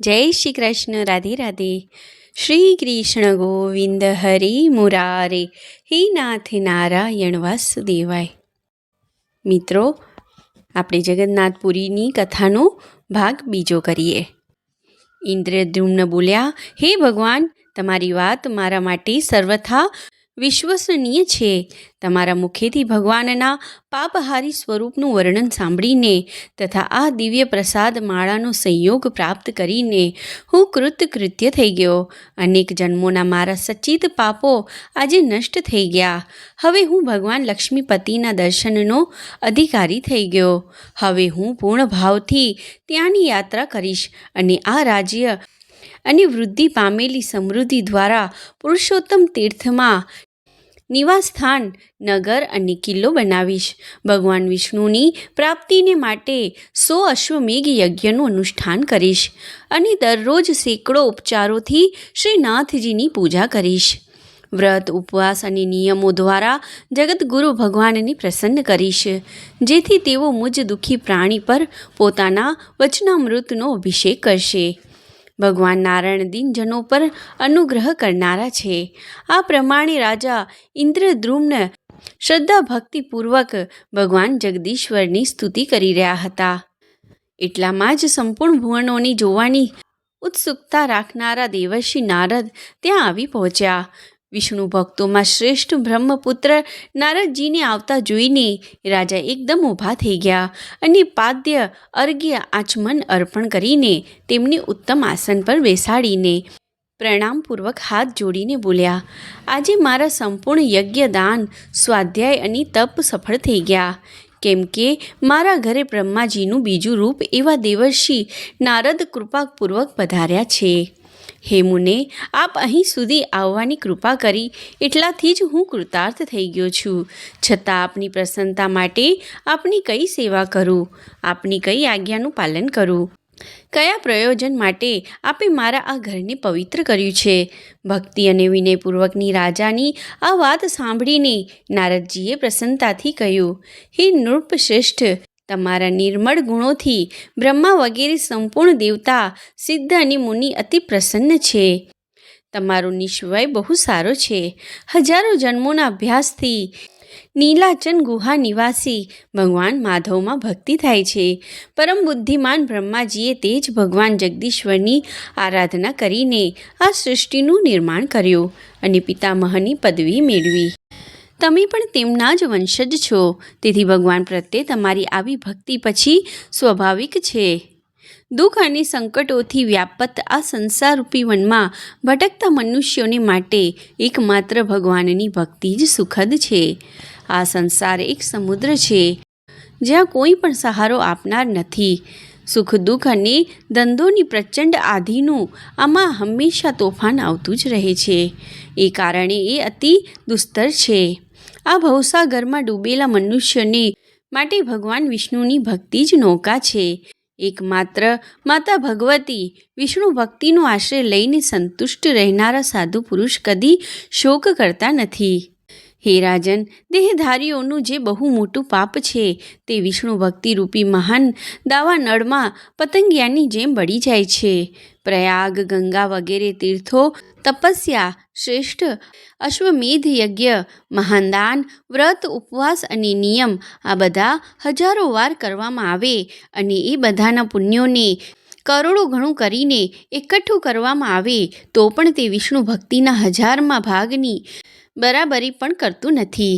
જય શ્રી કૃષ્ણ, રાધે રાધે. શ્રી કૃષ્ણ ગોવિંદ હરિ મુરારે, હે નાથ નારાયણ વાસુદેવાય. મિત્રો, આપણે જગન્નાથપુરીની કથાનો ભાગ બીજો કરીએ. ઇન્દ્રદ્યુમ્ન બોલ્યા, હે ભગવાન, તમારી વાત મારા માટે સર્વથા વિશ્વસનીય છે. તમારા મુખેથી ભગવાનના પાપહારી સ્વરૂપનું વર્ણન સાંભળીને તથા આ દિવ્ય પ્રસાદ માળાનો સંયોગ પ્રાપ્ત કરીને હું કૃતકૃત્ય થઈ ગયો. અનેક જન્મોના મારા સચિત પાપો આજે નષ્ટ થઈ ગયા. હવે હું ભગવાન લક્ષ્મીપતિના દર્શનનો અધિકારી થઈ ગયો. હવે હું પૂર્ણ ભાવથી ત્યાંની યાત્રા કરીશ અને આ રાજ્ય અને વૃદ્ધિ પામેલી સમૃદ્ધિ દ્વારા પુરુષોત્તમ તીર્થમાં નિવાસસ્થાન નગર અને કિલ્લો બનાવીશ. ભગવાન વિષ્ણુની પ્રાપ્તિને માટે સો અશ્વમેઘ યજ્ઞનું અનુષ્ઠાન કરીશ અને દરરોજ સેંકડો ઉપચારોથી શ્રીનાથજીની પૂજા કરીશ. વ્રત, ઉપવાસ અને નિયમો દ્વારા જગતગુરુ ભગવાનને પ્રસન્ન કરીશ. જેથી તેઓ મુજ દુઃખી પ્રાણી પર પોતાના વચનામૃતનો અભિષેક કરશે. ભગવાન નારાયણ દિનજનો પર અનુગ્રહ કરનારા છે. આ પ્રમાણે રાજા ઇન્દ્રદ્રુમ્ન શ્રદ્ધા ભક્તિપૂર્વક ભગવાન જગદીશ્વરની સ્તુતિ કરી રહ્યા હતા. એટલામાં જ સંપૂર્ણ ભુવનોની જોવાની ઉત્સુકતા રાખનારા દેવર્ષિ નારદ ત્યાં આવી પહોંચ્યા. વિષ્ણુ ભક્તોમાં શ્રેષ્ઠ બ્રહ્મપુત્ર નારદજીને આવતા જોઈને રાજા એકદમ ઊભા થઈ ગયા અને પાદ્ય અર્ઘ્ય આચમન અર્પણ કરીને તેમને ઉત્તમ આસન પર બેસાડીને પ્રણામપૂર્વક હાથ જોડીને બોલ્યા, આજે મારા સંપૂર્ણ યજ્ઞ દાન, સ્વાધ્યાય અને તપ સફળ થઈ ગયા. કેમ કે મારા ઘરે બ્રહ્માજીનું બીજું રૂપ એવા દેવર્ષિ નારદ કૃપાપૂર્વક પધાર્યા છે. હે મુને, આપ અહીં સુધી આવવાની કૃપા કરી, એટલાથી જ હું કૃતાર્થ થઈ ગયો છું. છતાં આપની પ્રસન્નતા માટે આપની કઈ સેવા કરું? આપની કઈ આજ્ઞાનું પાલન કરું? કયા પ્રયોજન માટે આપે મારા આ ઘરને પવિત્ર કર્યું છે? ભક્તિ અને વિનયપૂર્વકની રાજાની આ વાત સાંભળીને નારદજીએ પ્રસન્નતાથી કહ્યું, હે નૃપ શ્રેષ્ઠ તમારા નિર્મળ ગુણોથી બ્રહ્મા વગેરે સંપૂર્ણ દેવતા સિદ્ધ અને મુનિ અતિ પ્રસન્ન છે. તમારો નિશ્વય બહુ સારો છે. હજારો જન્મોના અભ્યાસથી નીલાચન ગુહા નિવાસી ભગવાન માધવમાં ભક્તિ થાય છે. પરમ બુદ્ધિમાન બ્રહ્માજીએ તે જ ભગવાન જગદીશ્વરની આરાધના કરીને આ સૃષ્ટિનું નિર્માણ કર્યું અને પિતામહની પદવી મેળવી. તમે પણ તેમના જ વંશજ છો. તેથી ભગવાન પ્રત્યે તમારી આવી ભક્તિ પછી સ્વાભાવિક છે. દુઃખ અને સંકટોથી વ્યાપત આ સંસારરૂપી વનમાં ભટકતા મનુષ્યોને માટે એકમાત્ર ભગવાનની ભક્તિ જ સુખદ છે. આ સંસાર એક સમુદ્ર છે, જ્યાં કોઈ પણ સહારો આપનાર નથી. સુખ દુઃખ અને ધંધોની પ્રચંડ આધિનું આમાં હંમેશા તોફાન આવતું જ રહે છે. એ કારણે એ અતિ દુસ્તર છે. આ ભવસાગરમાં ડૂબેલા મનુષ્યને માટે ભગવાન વિષ્ણુની ભક્તિ જ નૌકા છે. એકમાત્ર માતા ભગવતી વિષ્ણુ ભક્તિનો આશ્રય લઈને સંતુષ્ટ રહેનારા સાધુ પુરુષ કદી શોક કરતા નથી. હે રાજન, દેહધારીઓનું જે બહુ મોટું પાપ છે, તે વિષ્ણુ ભક્તિરૂપી મહાન દાવા નળમાં પતંગિયાની જેમ બળી જાય છે. પ્રયાગ, ગંગા વગેરે તીર્થો તપસ્યા, શ્રેષ્ઠ અશ્વમેધ યજ્ઞ, મહાનદાન, વ્રત, ઉપવાસ અને નિયમ આ બધા હજારો વાર કરવામાં આવે અને એ બધાના પુણ્યોને કરોડો ઘણું કરીને એકઠું કરવામાં આવે તો પણ તે વિષ્ણુ ભક્તિના હજારમાં ભાગની બરાબરી પણ કરતું નથી.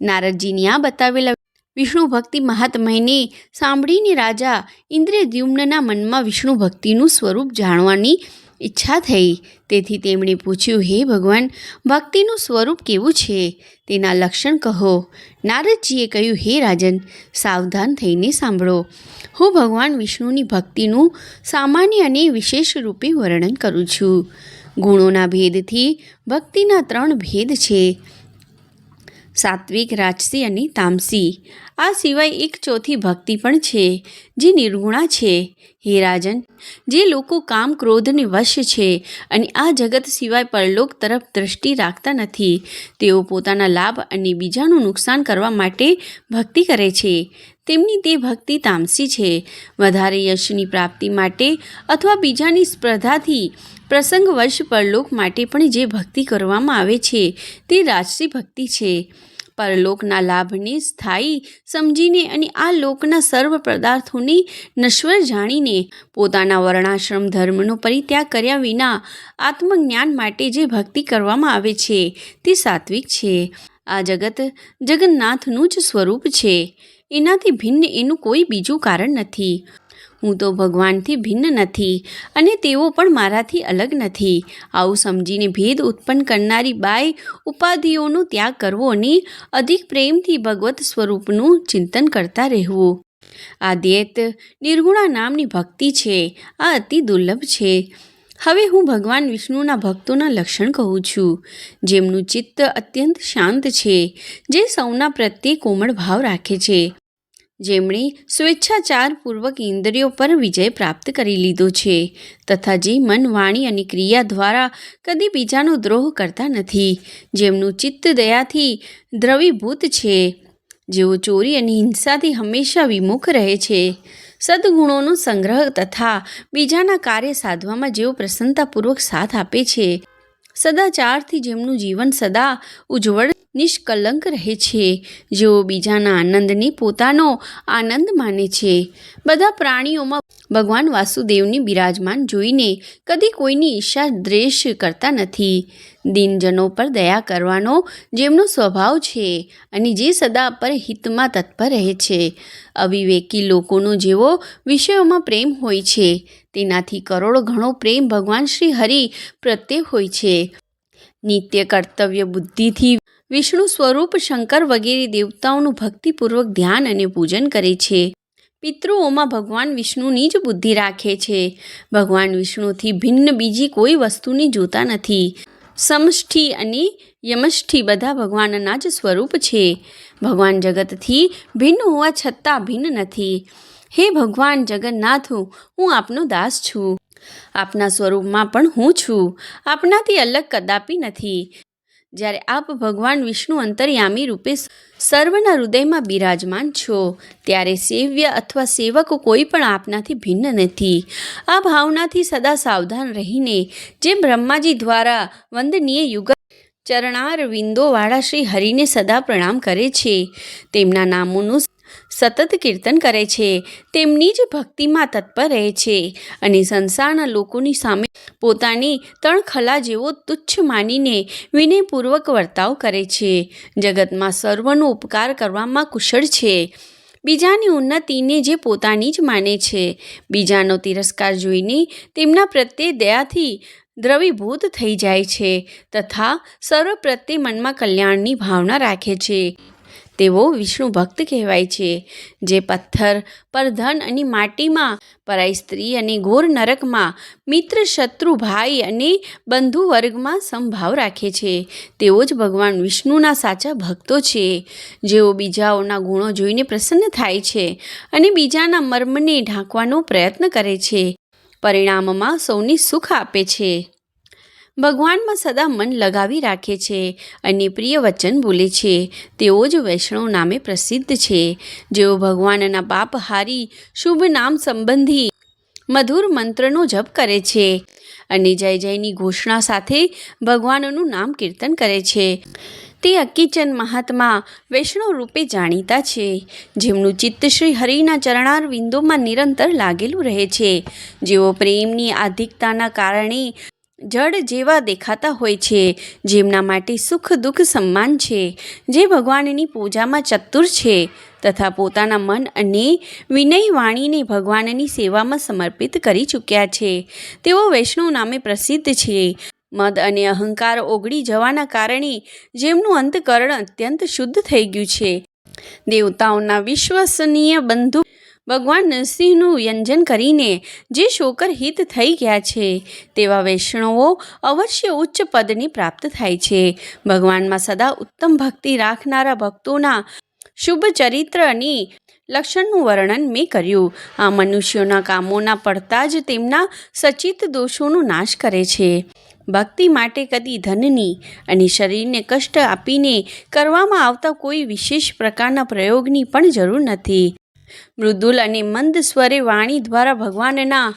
નારદજીની આ બતાવેલા વિષ્ણુ ભક્તિ મહાત્મયને સાંભળીને રાજા ઇન્દ્રદ્યુમ્નના મનમાં વિષ્ણુ ભક્તિનું સ્વરૂપ જાણવાની ઈચ્છા થઈ. તેથી તેમણે પૂછ્યું, હે ભગવાન, ભક્તિનું સ્વરૂપ કેવું છે? તેના લક્ષણ કહો. નારદજીએ કહ્યું, હે રાજન, સાવધાન થઈને સાંભળો. હું ભગવાન વિષ્ણુની ભક્તિનું સામાન્ય અને વિશેષ રૂપે વર્ણન કરું છું. ગુણોના ભેદથી ભક્તિના ત્રણ ભેદ છે. સાત્વિક રાજસી અને તામસી. આ સિવાય એક ચોથી ભક્તિ પણ છે, જે નિર્ગુણા છે. હે રાજન, જે લોકો કામ ક્રોધને વશ છે અને આ જગત સિવાય પરલોક તરફ દ્રષ્ટિ રાખતા નથી, તેઓ પોતાના લાભ અને બીજાનું નુકસાન કરવા માટે ભક્તિ કરે છે. તેમની તે ભક્તિ તામસી છે. વધારે યશની પ્રાપ્તિ માટે અથવા બીજાની સ્પર્ધાથી પ્રસંગવશ પરલોક માટે પણ જે ભક્તિ કરવામાં આવે છે, તે રાજસી ભક્તિ છે. પરલોકના લાભને સ્થાયી સમજીને અને આ લોકના સર્વ પદાર્થોને નશ્વર જાણીને પોતાના વર્ણાશ્રમ ધર્મનો પરિત્યાગ કર્યા વિના આત્મજ્ઞાન માટે જે ભક્તિ કરવામાં આવે છે, તે સાત્વિક છે. આ જગત જગન્નાથનું જ સ્વરૂપ છે. એનાથી ભિન્ન એનું કોઈ બીજું કારણ નથી. હું તો ભગવાનથી ભિન્ન નથી અને તેઓ પણ મારાથી અલગ નથી. આવું સમજીને ભેદ ઉત્પન્ન કરનારી બાય ઉપાધિઓનો ત્યાગ કરવો અને અધિક પ્રેમથી ભગવત સ્વરૂપનું ચિંતન કરતા રહેવું. આ દ્વૈત નિર્ગુણા નામની ભક્તિ છે. આ અતિ દુર્લભ છે. હવે હું ભગવાન વિષ્ણુના ભક્તોના લક્ષણ કહું છું. જેમનું ચિત્ત અત્યંત શાંત છે, જે સૌના પ્રત્યે કોમળ ભાવ રાખે છે. જેમણે સ્વેચ્છાચારપૂર્વક ઇન્દ્રિયો પર વિજય પ્રાપ્ત કરી લીધો છે તથા જે મન, વાણી અને ક્રિયા દ્વારા કદી બીજાનો દ્રોહ કરતા નથી. જેમનું ચિત્ત દયાથી દ્રવીભૂત છે. જેઓ ચોરી અને હિંસાથી હંમેશા વિમુખ રહે છે. સદગુણોનો સંગ્રહ તથા બીજાના કાર્ય સાધવામાં જેઓ પ્રસન્નતાપૂર્વક સાથ આપે છે. સદાચારથી જેમનું જીવન સદા ઉજ્જવળ નિષ્કલંક રહે છે જેઓ બીજાના આનંદને પોતાનો આનંદ માને છે. બધા પ્રાણીઓમાં ભગવાન વાસુદેવને બિરાજમાન જોઈને કદી કોઈની ઈર્ષા દ્વેષ કરતા નથી. દિનજનો પર દયા કરવાનો જેમનો સ્વભાવ છે અને જે સદા પર હિતમાં તત્પર રહે છે. અવિવેકી લોકોનો જેવો વિષયોમાં પ્રેમ હોય છે. તેનાથી કરોડો ઘણો પ્રેમ ભગવાન શ્રી હરિ પ્રત્યે હોય છે. નિત્ય કર્તવ્ય બુદ્ધિથી વિષ્ણુ સ્વરૂપ શંકર વગેરે દેવતાઓનું ભક્તિપૂર્વક ધ્યાન અને પૂજન કરે છે. પિતૃઓમાં ભગવાન વિષ્ણુની જ બુદ્ધિ રાખે છે. ભગવાન વિષ્ણુથી ભિન્ન બીજી કોઈ વસ્તુને જોતા નથી. સમષ્ઠિ અને યમષ્ઠિ બધા ભગવાનના જ સ્વરૂપ છે. ભગવાન જગતથી ભિન્ન હોવા છતાં ભિન્ન નથી. હે ભગવાન જગન્નાથ, હું આપનો દાસ છું. આપના સ્વરૂપમાં પણ હું છું. આપનાથી અલગ કદાપી નથી. જ્યારે આપ ભગવાન વિષ્ણુ અંતર્યામી રૂપે સર્વના હૃદયમાં બિરાજમાન છો, ત્યારે સેવ્ય અથવા સેવક કોઈ પણ આપનાથી ભિન્ન નથી. આ ભાવનાથી સદા સાવધાન રહીને, જે બ્રહ્માજી દ્વારા વંદનીય યુગ ચરણાર વિંદોવાળા શ્રી હરિને સદા પ્રણામ કરે છે. તેમના નામોનું સતત કીર્તન કરે છે. તેમની જ ભક્તિમાં તત્પર રહે છે અને સંસારના લોકોની સામે પોતાની તણખલા જેવો તુચ્છ માનીને વિનયપૂર્વક વર્તાવ કરે છે. જગતમાં સર્વનો ઉપકાર કરવામાં કુશળ છે. બીજાની ઉન્નતિને જે પોતાની જ માને છે. બીજાનો તિરસ્કાર જોઈને તેમના પ્રત્યે દયાથી દ્રવીભૂત થઈ જાય છે તથા સર્વ પ્રત્યે મનમાં કલ્યાણની ભાવના રાખે છે. તેઓ વિષ્ણુ ભક્ત કહેવાય છે, જે પથ્થર પર ધન અને માટીમાં પરાઈ સ્ત્રી અને ઘોર નરકમાં મિત્ર, શત્રુ, ભાઈ અને બંધુ વર્ગમાં સમભાવ રાખે છે. તેઓ જ ભગવાન વિષ્ણુના સાચા ભક્તો છે. જેઓ બીજાઓના ગુણો જોઈને પ્રસન્ન થાય છે અને બીજાના મર્મને ઢાંકવાનો પ્રયત્ન કરે છે. પરિણામમાં સૌને સુખ આપે છે. ભગવાનમાં સદા મન લગાવી રાખે છે અને પ્રિય વચન બોલે છે. તેઓ જ વૈષ્ણવ નામે પ્રસિદ્ધ છે. જેઓ ભગવાનના પાપહારી શુભ નામ સંબંધી મધુર મંત્રનો જપ કરે છે અને જય જયની ઘોષણા સાથે ભગવાનનું નામ કીર્તન કરે છે. તે અકીચન મહાત્મા વૈષ્ણવ રૂપે જાણીતા છે. જેમનું ચિત્ત શ્રી હરિના ચરણાર વિંદોમાં નિરંતર લાગેલું રહે છે. જેઓ પ્રેમની આધિકતાના કારણે જડ જેવા દેખાતા હોય છે, જેમના માટે સુખ, દુઃખ સન્માન છે, જે ભગવાનની પૂજામાં ચતુર છે તથા પોતાના મન અને વિનય વાણીને ભગવાનની સેવામાં સમર્પિત કરી ચૂક્યા છે. તેઓ વૈષ્ણવ નામે પ્રસિદ્ધ છે. મદ અને અહંકાર ઓગળી જવાના કારણે જેમનું અંતકરણ અત્યંત શુદ્ધ થઈ ગયું છે. દેવતાઓના વિશ્વસનીય બંધુ ભગવાન નરસિંહનું વ્યંજન કરીને જે શોકર હિત થઈ ગયા છે, તેવા વૈષ્ણવો અવશ્ય ઉચ્ચ પદની પ્રાપ્ત થાય છે. ભગવાનમાં સદા ઉત્તમ ભક્તિ રાખનારા ભક્તોના શુભ ચરિત્રની લક્ષણનું વર્ણન મેં કર્યું. આ મનુષ્યોના કામોના પડતા જ તેમના સચિત દોષોનો નાશ કરે છે. ભક્તિ માટે કદી ધનની અને શરીરને કષ્ટ આપીને કરવામાં આવતા કોઈ વિશેષ પ્રકારના પ્રયોગની પણ જરૂર નથી. મૃદુલ અને મંદ સ્વરે વાણી દ્વારા ભગવાનના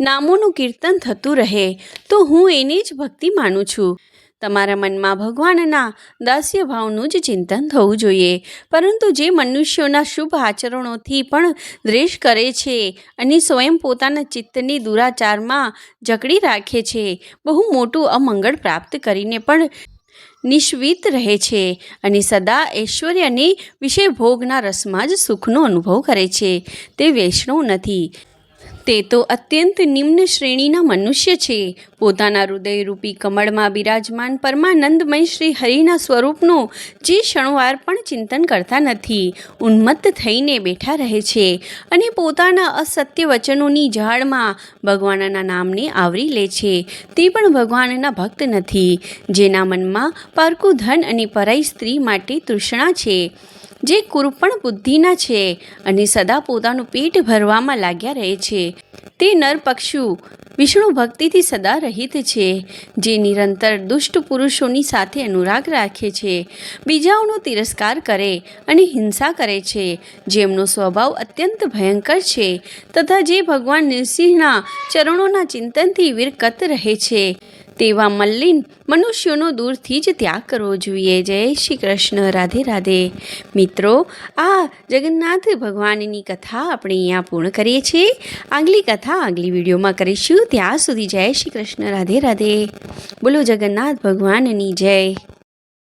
નામોનું કીર્તન થતું રહે, તો હું એની જ ભક્તિ માનું છું. તમારા મનમાં ભગવાનના દાસ્ય ભાવનું જ ચિંતન થવું જોઈએ, પરંતુ જે મનુષ્યોના શુભ આચરણોથી પણ દ્વેષ કરે છે અને સ્વયં પોતાના ચિત્તની દુરાચારમાં જકડી રાખે છે, બહુ મોટું અમંગળ પ્રાપ્ત કરીને પણ નિષ્વિત રહે છે અને સદા ઐશ્વર્યની વિષય ભોગના રસમાં જ સુખનો અનુભવ કરે છે. તે વૈષ્ણવ નથી. તે તો અત્યંત નિમ્ન શ્રેણીના મનુષ્ય છે. પોતાના હૃદયરૂપી કમળમાં બિરાજમાન પરમાનંદમય શ્રી હરિના સ્વરૂપનું જે ક્ષણવાર પણ ચિંતન કરતા નથી. ઉન્મત્ત થઈને બેઠા રહે છે અને પોતાના અસત્ય વચનોની ઝાડમાં ભગવાનના નામને આવરી લે છે. તે પણ ભગવાનના ભક્ત નથી. જેના મનમાં પારકું ધન અને પરાઈ સ્ત્રી માટે તૃષ્ણા છે. જે કુરપણ બુદ્ધિના છે અને સદા પોતાનું પેટ ભરવામાં લાગ્યા રહે છે. તે નર પક્ષુ વિષ્ણુ ભક્તિથી સદા રહિત છે, જે નિરંતર દુષ્ટ પુરુષોની સાથે અનુરાગ રાખે છે. બીજાઓનો તિરસ્કાર કરે અને હિંસા કરે છે. જેમનો સ્વભાવ અત્યંત ભયંકર છે તથા જે ભગવાન નરસિંહના ચરણોના ચિંતનથી વિરકત રહે છે. તેવા મલ્લિન મનુષ્યોનો દૂરથી જ ત્યાગ કરવો જોઈએ. જય શ્રી કૃષ્ણ. રાધે રાધે. મિત્રો, આ જગન્નાથ ભગવાનની કથા આપણે અહીંયા પૂર્ણ કરીએ છીએ. આગલી કથા આગલી વિડીયોમાં કરીશું. ત્યાં સુધી જય શ્રી કૃષ્ણ. રાધે રાધે. બોલો જગન્નાથ ભગવાનની જય.